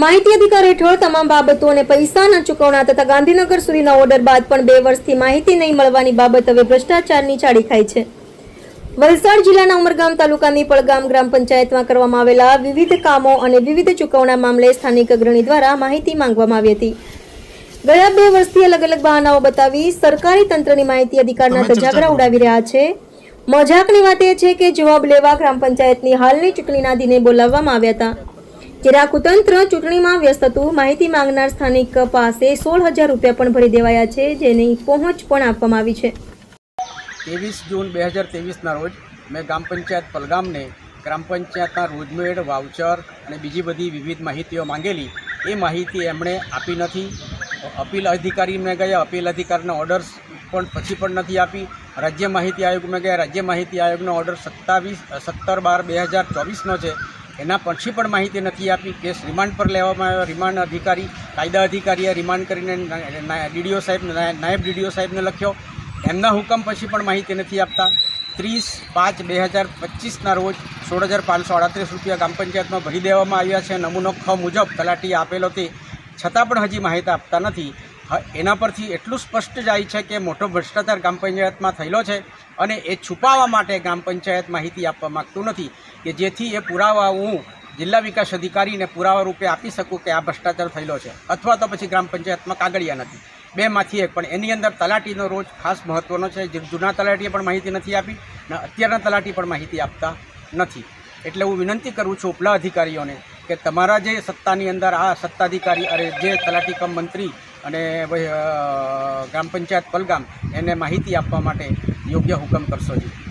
માહિતી અધિકાર હેઠળ તમામ બાબતો અને પૈસાના ચૂકવણા તથા ગાંધીનગર સુધીના ઓર્ડર બાદ પણ બે વર્ષથી માહિતી નહીં મળવાની બાબત હવે ભ્રષ્ટાચારની ચાડી ખાઈ છે. વલસાડ જિલ્લાના ઉમરગામ તાલુકાની પડગામ ગ્રામ પંચાયતમાં કરવામાં આવેલા વિવિધ કામો અને વિવિધ ચૂકવણા મામલે સ્થાનિક અગ્રણી દ્વારા માહિતી માંગવામાં આવી હતી. ગયા બે વર્ષથી અલગ અલગ બહાનાઓ બતાવી સરકારી તંત્રની માહિતી અધિકારના ધજાગરા ઉડાવી રહ્યા છે. મજાકની વાત એ છે કે જવાબ લેવા ગ્રામ પંચાયતની હાલની ચૂંટણીના દિને બોલાવવામાં આવ્યા હતા. જ્યારે આ કુતંત્ર ચૂંટણીમાં વ્યસ્ત હતું, માહિતી માંગનાર સ્થાનિક પાસે સોળ હજાર રૂપિયા પણ ભરી દેવાયા છે, જેની પહોંચ પણ આપવામાં આવી છે. ત્રેવીસ જૂન બે હજાર ત્રેવીસના રોજ મેં ગ્રામ પંચાયત પલગામને ગ્રામ પંચાયતના રોજમેડ વાઉચર અને બીજી બધી વિવિધ માહિતીઓ માંગેલી. એ માહિતી એમણે આપી નથી. અપીલ અધિકારીને ગયા, અપીલ અધિકારીના ઓર્ડર્સ પણ પછી પણ નથી આપી. રાજ્ય માહિતી આયોગમાં ગયા, રાજ્ય માહિતી આયોગનો ઓર્ડર સત્તાવીસ, સત્તર બાર બે હજાર ચોવીસનો છે. એના પછી પણ માહિતી નથી આપી. કેસ રિમાન્ડ પર લેવામાં આવ્યો. રિમાન્ડ અધિકારી, કાયદા અધિકારીએ રિમાન્ડ કરીને ડીડીઓ સાહેબ નાયબ ડીડીઓ સાહેબને લખ્યો. એમના હુકમ પછી પણ માહિતી નથી આપતા. ત્રીસ પાંચ બે હજાર પચીસના રોજ સોળ હજાર પાંચસો અડત્રીસ રૂપિયા ગ્રામ પંચાયતમાં ભરી દેવામાં આવ્યા છે. નમૂનો ખ મુજબ તલાટીએ આપેલો તે. છતાં પણ હજી માહિતી આપતા નથી. એના પરથી એટલું સ્પષ્ટ જાય છે કે મોટો ભ્રષ્ટાચાર ગ્રામ પંચાયતમાં થયેલો છે અને એ છુપાવવા માટે ગ્રામ પંચાયત માહિતી આપવા માગતું નથી કે જેથી એ પુરાવા હું જિલ્લા વિકાસ અધિકારીને પુરાવા રૂપે આપી શકું કે આ ભ્રષ્ટાચાર થયેલો છે. અથવા તો પછી ગ્રામ પંચાયતમાં કાગળિયા નથી. બેમાંથી એક. પણ એની અંદર તલાટીનો રોજ ખાસ મહત્ત્વનો છે. જે જૂના તલાટીએ પણ માહિતી નથી આપી અને અત્યારના તલાટી પણ માહિતી આપતા નથી. એટલે હું વિનંતી કરું છું ઉપલા અધિકારીઓને કે તમારા જે સત્તાની અંદર આ સત્તાધિકારી અરે જે તલાટી કમ મંત્રી અને ગ્રામ પંચાયત પલગામ એને માહિતી આપવા માટે યોગ્ય હુકમ કરશો જી.